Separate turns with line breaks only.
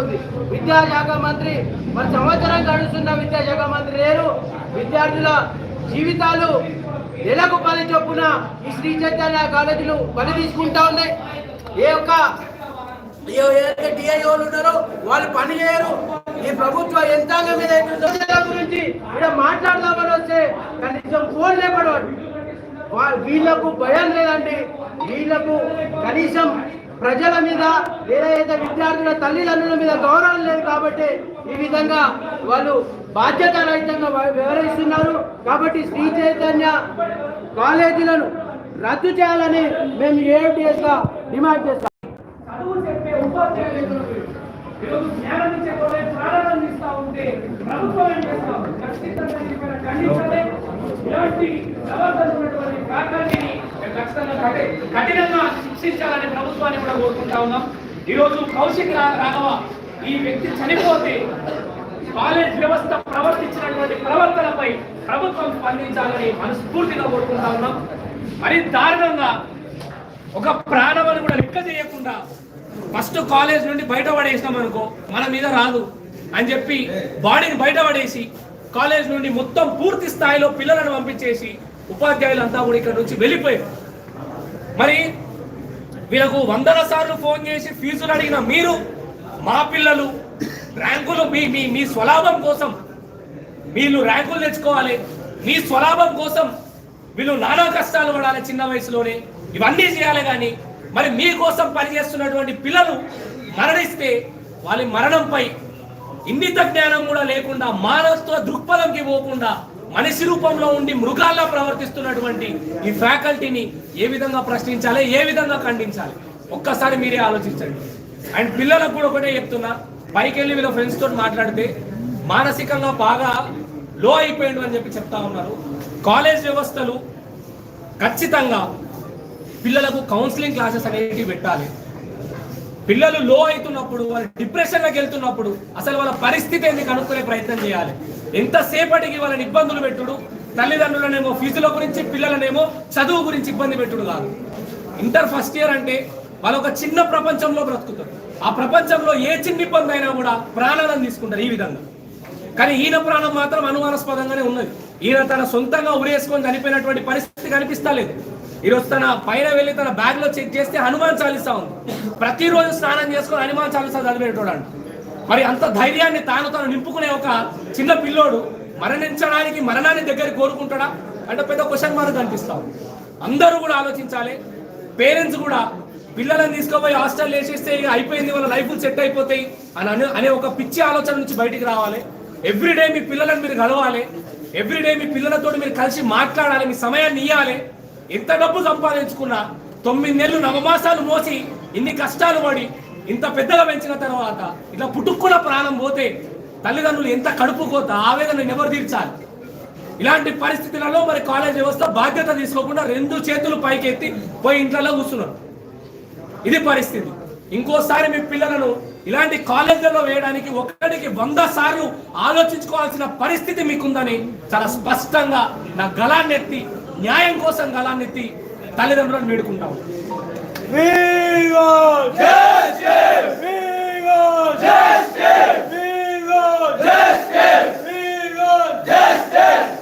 ఉంది విద్యాశాఖ మంత్రి మరి సంవత్సరం గడుస్తున్న విద్యాశాఖ మంత్రి లేరు. విద్యార్థుల జీవితాలు నెలకు పది చొప్పున ఈ శ్రీ చైతన్య కాలేజీలు పని తీసుకుంటా ఉన్నాయి ఏ ఒక్క ఏదైతే డిఐఓలు ఉన్నారో వాళ్ళు పని చేయరు. ఈ ప్రభుత్వ యంత్రాంగం మీద గురించి ఇక్కడ మాట్లాడదామని వస్తే కనీసం ఫోన్ లేపడవాడు వీళ్ళకు భయం లేదండి. వీళ్ళకు కనీసం ప్రజల మీద ఏదైతే విద్యార్థుల తల్లిదండ్రుల మీద గౌరవం లేదు కాబట్టి ఈ విధంగా వాళ్ళు బాధ్యత రహితంగా వివరిస్తున్నారు వ్యవహరిస్తున్నారు. కాబట్టి శ్రీ చైతన్య కాలేజీలను రద్దు చేయాలని మేము ఏఎఫ్డిఎస్గా డిమాండ్ చేస్తాం.
చదువు చెప్పే ఉపాధ్యాయులు జ్ఞానం ఇచ్చే ఇస్తా ఉంటే ప్రభుత్వం ఏం ఖచ్చితంగా ఖండించాలి. ఇలాంటి ఖచ్చితంగా కఠినంగా రక్షించాలని ప్రభుత్వాన్ని కూడా కోరుకుంటా ఉన్నాం. ఈరోజు కౌశిక్ రాఘవ ఈ వ్యక్తి చనిపోతే కాలేజ్ వ్యవస్థ ప్రవర్తించినటువంటి ప్రవర్తనపై ప్రభుత్వం స్పందించాలని మనస్ఫూర్తిగా కోరుకుంటా ఉన్నాం. మరి దారుణంగా ఒక ప్రాణమని కూడా లెక్క చేయకుండా ఫస్ట్ కాలేజ్ నుండి బయట పడేసినాం అనుకో మన మీద రాదు అని చెప్పి బాడీని బయట పడేసి కాలేజ్ నుండి మొత్తం పూర్తి స్థాయిలో పిల్లలను పంపించేసి ఉపాధ్యాయులంతా కూడా ఇక్కడ నుంచి వెళ్ళిపోయారు. మరి వీళ్ళకు వందల సార్లు ఫోన్ చేసి ఫీజులు అడిగిన మీరు మా పిల్లలు ర్యాంకులు మీ మీ మీ స్వలాభం కోసం వీళ్ళు ర్యాంకులు తెచ్చుకోవాలి. మీ స్వలాభం కోసం వీళ్ళు నానా కష్టాలు పడాలి చిన్న వయసులోనే. ఇవన్నీ చేయాలి కానీ మరి మీకోసం పనిచేస్తున్నటువంటి పిల్లలు మరణిస్తే వాళ్ళ మరణంపై ఇంగిత జ్ఞానం కూడా లేకుండా మానవత్వ దృక్పథంకి పోకుండా మనిషి రూపంలో ఉండి మృగాల్లా ప్రవర్తిస్తున్నటువంటి ఈ ఫ్యాకల్టీని ఏ విధంగా ప్రశ్నించాలి? ఏ విధంగా ఖండించాలి? ఒక్కసారి మీరే ఆలోచించండి. అండ్ పిల్లలకు కూడా ఒకటే చెప్తున్నా పైకి వెళ్ళి వీళ్ళ ఫ్రెండ్స్ తోటి మాట్లాడితే మానసికంగా బాగా లో అయిపోయిండు అని చెప్పి చెప్తా ఉన్నారు. కాలేజ్ వ్యవస్థలు ఖచ్చితంగా పిల్లలకు కౌన్సిలింగ్ క్లాసెస్ అనేవి పెట్టాలి. పిల్లలు లో అవుతున్నప్పుడు వాళ్ళు డిప్రెషన్లోకి వెళ్తున్నప్పుడు అసలు వాళ్ళ పరిస్థితి ఏంది కనుక్కునే ప్రయత్నం చేయాలి. ఎంతసేపటికి వాళ్ళని ఇబ్బందులు పెట్టుడు? తల్లిదండ్రులనేమో ఫీజుల గురించి పిల్లలనేమో చదువు గురించి ఇబ్బంది పెట్టుడు కాదు. ఇంటర్ ఫస్ట్ ఇయర్ అంటే వాళ్ళు ఒక చిన్న ప్రపంచంలో బ్రతుకుతారు. ఆ ప్రపంచంలో ఏ చిన్న ఇబ్బంది అయినా కూడా ప్రాణాలను తీసుకుంటారు ఈ విధంగా. కానీ ఈయన ప్రాణం మాత్రం అనుమానాస్పదంగానే ఉన్నది. ఈయన తన సొంతంగా ఉరేసుకొని చనిపోయినటువంటి పరిస్థితి కనిపిస్తలేదు ఈరోజు తన పైన వెళ్ళి తన బ్యాగ్లో చెక్ చేస్తే హనుమాన్ చాలీసా ఉంది. ప్రతిరోజు స్నానం చేసుకొని హనుమాన్ చాలీసా చదివేటోడు అంట. మరి అంత ధైర్యాన్ని తాను తాను నింపుకునే ఒక చిన్న పిల్లోడు మరణించడానికి మరణాన్ని దగ్గర కోరుకుంటాడా అంటే పెద్ద క్వశ్చన్ మార్క్ కనిపిస్తాం అందరూ కూడా ఆలోచించాలి. పేరెంట్స్ కూడా పిల్లలను తీసుకుపోయి హాస్టల్ వేసేస్తే ఇక అయిపోయింది వాళ్ళ లైఫ్ సెట్ అయిపోతాయి అని అనే అనే ఒక పిచ్చి ఆలోచన నుంచి బయటికి రావాలి. ఎవ్రీడే మీ పిల్లలను మీరు కలవాలి. ఎవ్రీడే మీ పిల్లలతో మీరు కలిసి మాట్లాడాలి మీ సమయాన్ని ఇవ్వాలి ఎంత డబ్బు సంపాదించుకున్నా తొమ్మిది నెలలు నవమాసాలు మోసి ఇన్ని కష్టాలు పడి ఇంత పెద్దగా పెంచిన తర్వాత ఇట్లా పుట్టుక్కున ప్రాణం పోతే తల్లిదండ్రులు ఎంత కడుపుకోత ఆవేదన ఎవరు తీర్చాలి? ఇలాంటి పరిస్థితులలో మరి కాలేజ్ వ్యవస్థ బాధ్యత తీసుకోకుండా రెండు చేతులు పైకెత్తి పోయి ఇంట్లో కూర్చున్నారు. ఇది పరిస్థితి. ఇంకోసారి మీ పిల్లలను ఇలాంటి కాలేజీలలో వేయడానికి ఒక్కడికి వంద సార్లు ఆలోచించుకోవాల్సిన పరిస్థితి మీకుందని చాలా స్పష్టంగా నా గలాన్నెత్తి న్యాయం కోసం గలాన్నెత్తి తల్లిదండ్రులను వేడుకుంటాం.
Viva! Justice! Justice! Justice! Justice!